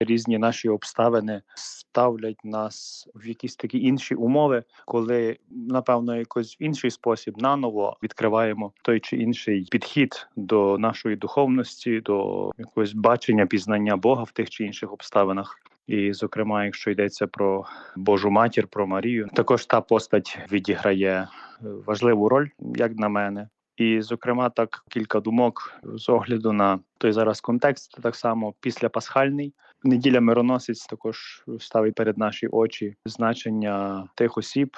різні наші обставини ставлять нас в якісь такі інші умови, коли напевно якось в інший спосіб наново відкриваємо той чи інший підхід до нашої духовності, до якогось бачення пізнання Бога в тих чи інших обставинах. І, зокрема, якщо йдеться про Божу матір, про Марію, також та постать відіграє важливу роль, як на мене. І, зокрема, так кілька думок з огляду на той зараз контекст, так само після пасхальний неділя мироносець також ставить перед наші очі значення тих осіб,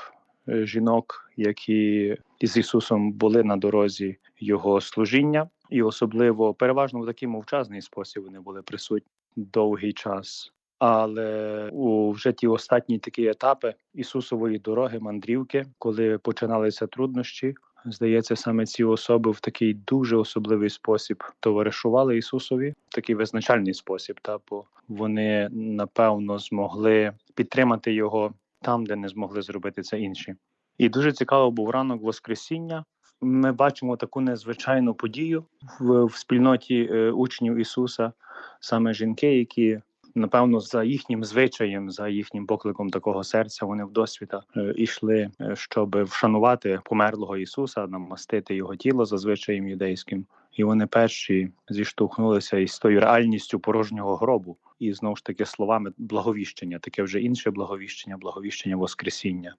е, жінок, які із Ісусом були на дорозі Його служіння, і особливо переважно в такий мовчазний спосіб вони були присутні довгий час. Але у вже ті останні такі етапи Ісусової дороги, мандрівки, коли починалися труднощі, Здається, саме ці особи в такий дуже особливий спосіб товаришували Ісусові, в такий визначальний спосіб, та бо вони напевно змогли підтримати його там, де не змогли зробити це інші. І дуже цікаво був ранок Воскресіння. Ми бачимо таку незвичайну подію в, в спільноті е, учнів Ісуса, саме жінки, які напевно, за їхнім звичаєм, за їхнім покликом такого серця, вони в досвіта йшли, е, щоб вшанувати померлого Ісуса, намастити його тіло за звичаєм юдейським. І вони перші зіштовхнулися із тою реальністю порожнього гробу, і знову ж таки словами благовіщення, таке вже інше благовіщення, благовіщення Воскресіння.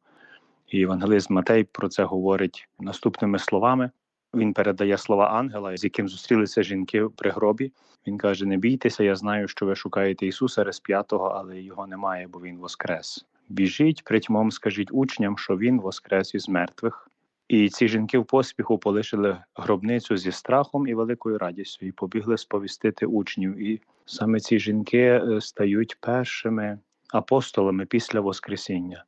І Євангелист Матей про це говорить наступними словами: він передає слова ангела, з яким зустрілися жінки при гробі. Він каже: Не бійтеся, я знаю, що ви шукаєте Ісуса розп'ятого, але його немає, бо Він воскрес. Біжіть, притьмом скажіть учням, що Він воскрес із мертвих. І ці жінки в поспіху полишили гробницю зі страхом і великою радістю, і побігли сповістити учнів. І саме ці жінки е, стають першими апостолами після Воскресіння.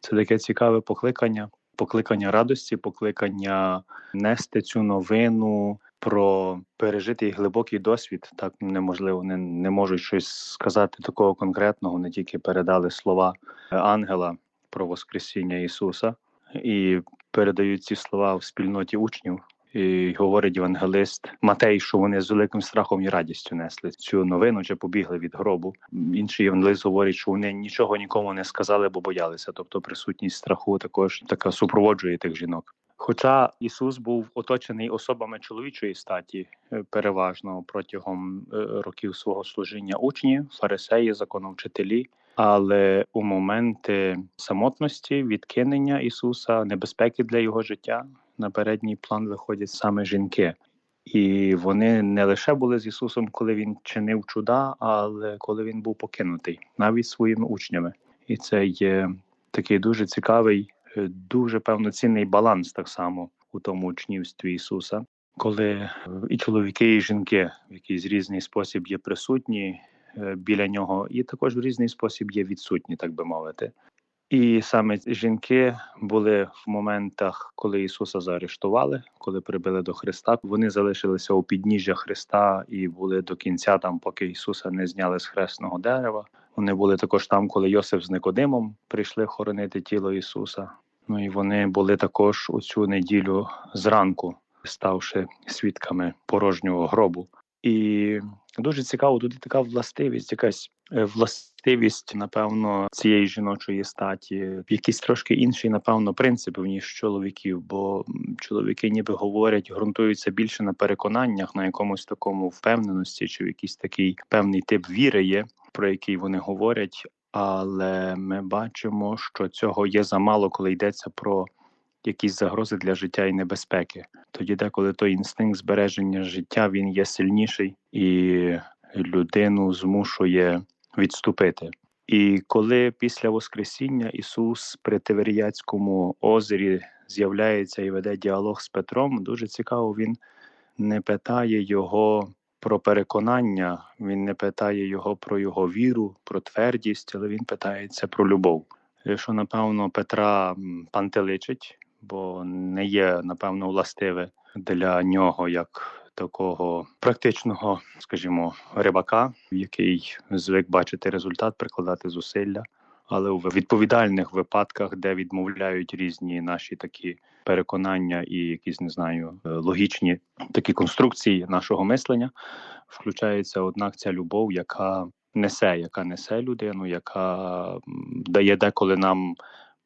Це таке цікаве покликання покликання радості, покликання нести цю новину про пережитий глибокий досвід. Так неможливо, не, не можуть щось сказати такого конкретного, не тільки передали слова ангела про Воскресіння Ісуса і передають ці слова в спільноті учнів. І говорить євангелист Матей, що вони з великим страхом і радістю несли цю новину, чи побігли від гробу. Інший євангелист говорить, що вони нічого нікому не сказали, бо боялися. Тобто присутність страху також така супроводжує тих жінок. Хоча Ісус був оточений особами чоловічої статі, е, переважно протягом е, років свого служіння учні, фарисеї, законовчителі. Але у моменти самотності, відкинення Ісуса, небезпеки для його життя, на передній план виходять саме жінки. І вони не лише були з Ісусом, коли він чинив чуда, але коли він був покинутий навіть своїми учнями. І це є такий дуже цікавий, е, дуже певноцінний баланс, так само у тому учнівстві Ісуса, коли і чоловіки, і жінки в якийсь різний спосіб є присутні е, біля нього, і також в різний спосіб є відсутні, так би мовити. І саме жінки були в моментах, коли Ісуса заарештували, коли прибили до Христа. Вони залишилися у підніжжя Христа і були до кінця, там, поки Ісуса не зняли з хресного дерева. Вони були також там, коли Йосиф з Никодимом прийшли хоронити тіло Ісуса. Ну і вони були також у цю неділю зранку, ставши свідками порожнього гробу. І дуже цікаво, тут така властивість, якась е, властивість, напевно, цієї жіночої статі, якийсь трошки інший, напевно, принцип, ніж чоловіків, бо чоловіки ніби говорять, ґрунтуються більше на переконаннях, на якомусь такому впевненості, чи в якийсь такий певний тип віри є, про який вони говорять. Але ми бачимо, що цього є замало, коли йдеться про якісь загрози для життя і небезпеки. Тоді, деколи той інстинкт збереження життя він є сильніший і людину змушує відступити. І коли після Воскресіння Ісус при Тиверіяцькому озері з'являється і веде діалог з Петром, дуже цікаво, він не питає його про переконання, він не питає його про його віру, про твердість, але він питається про любов. Що напевно Петра пантеличить, бо не є напевно властиве для нього як такого практичного, скажімо, рибака, який звик бачити результат, прикладати зусилля. Але у відповідальних випадках, де відмовляють різні наші такі переконання і якісь не знаю логічні такі конструкції нашого мислення, включається однак ця любов, яка несе, яка несе людину, яка дає деколи нам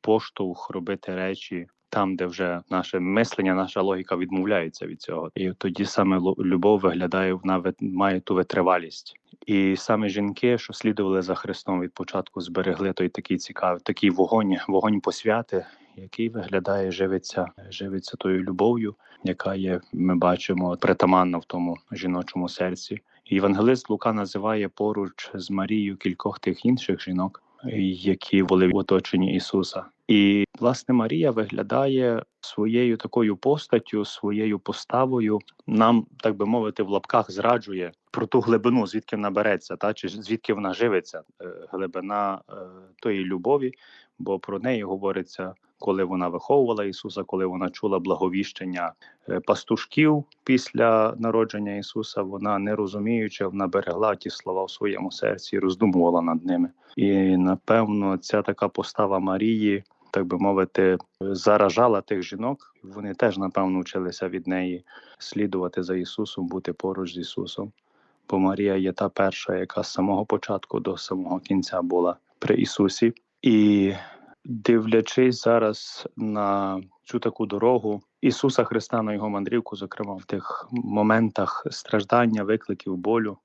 поштовх робити речі там, де вже наше мислення, наша логіка відмовляється від цього. І тоді саме любов виглядає, вона має ту витривалість. І саме жінки, що слідували за Христом від початку, зберегли той такий цікавий, такий вогонь, вогонь посвяти, який виглядає, живиться, живиться тою любов'ю, яка є, ми бачимо, притаманна в тому жіночому серці. Євангелист Лука називає поруч з Марією кількох тих інших жінок, які були в оточенні Ісуса. І власне Марія виглядає своєю такою постаттю, своєю поставою. Нам так би мовити, в лапках зраджує про ту глибину, звідки вона береться, та чи звідки вона живиться, е, глибина е, тої любові, бо про неї говориться. Коли вона виховувала Ісуса, коли вона чула благовіщення е, пастушків після народження Ісуса, вона не розуміючи, вона берегла ті слова в своєму серці, роздумувала над ними. І напевно, ця така постава Марії так би мовити, заражала тих жінок. Вони теж, напевно, вчилися від неї слідувати за Ісусом, бути поруч з Ісусом. Бо Марія є та перша, яка з самого початку до самого кінця була при Ісусі. І дивлячись зараз на цю таку дорогу Ісуса Христа на його мандрівку, зокрема в тих моментах страждання, викликів болю,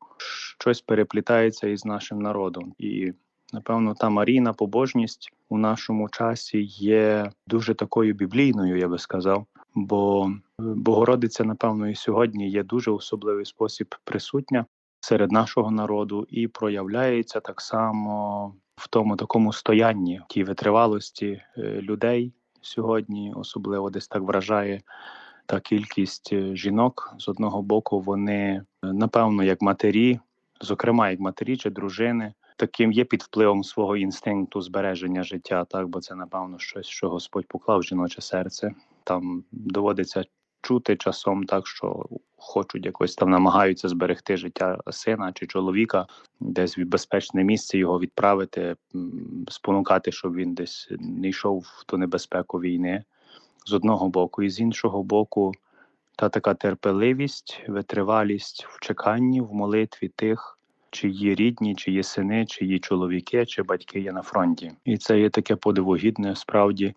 щось переплітається із нашим народом. І Напевно, та Марійна побожність у нашому часі є дуже такою біблійною, я би сказав. Бо Богородиця, напевно, і сьогодні є дуже особливий спосіб присутня серед нашого народу і проявляється так само в тому такому стоянні, тій витривалості е, людей сьогодні, особливо десь так вражає та кількість е, жінок з одного боку. Вони напевно, як матері, зокрема як матері чи дружини таким є під впливом свого інстинкту збереження життя, так бо це напевно щось, що Господь поклав в жіноче серце. Там доводиться чути часом, так що хочуть якось там намагаються зберегти життя сина чи чоловіка, десь в безпечне місце його відправити, спонукати, щоб він десь не йшов в ту небезпеку війни з одного боку, і з іншого боку. Та така терпеливість, витривалість в чеканні, в молитві тих, чиї рідні, чиї сини, чиї чоловіки чи батьки є на фронті, і це є таке подивогідне справді,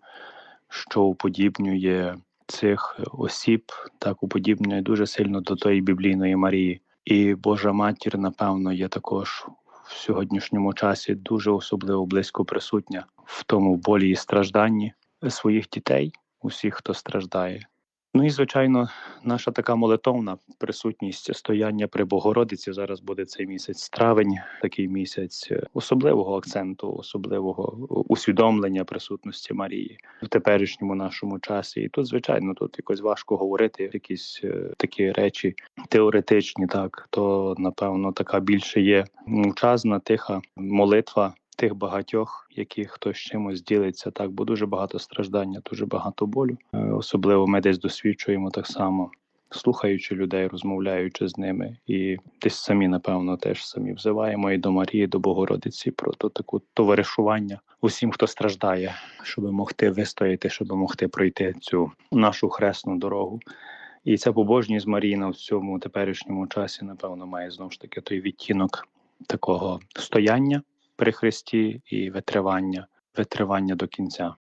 що уподібнює цих осіб, так уподібнює дуже сильно до тої біблійної Марії. І Божа матір, напевно, є також в сьогоднішньому часі дуже особливо близько присутня в тому болі і стражданні своїх дітей, усіх, хто страждає. Ну і звичайно, наша така молитовна присутність стояння при Богородиці. Зараз буде цей місяць травень, такий місяць особливого акценту, особливого усвідомлення присутності Марії в теперішньому нашому часі. І тут, звичайно, тут якось важко говорити якісь е, такі речі теоретичні, так то напевно така більше є мовчазна, тиха молитва тих багатьох, які хтось чимось ділиться, так бо дуже багато страждання, дуже багато болю. Е, особливо ми десь досвідчуємо так само. Слухаючи людей, розмовляючи з ними, і десь самі, напевно, теж самі взиваємо і до Марії, до Богородиці про то таку товаришування усім, хто страждає, щоб могти вистояти, щоб могти пройти цю нашу хресну дорогу. І ця побожність Маріна в цьому теперішньому часі, напевно, має знову ж таки той відтінок такого стояння при Христі і витривання, витривання до кінця.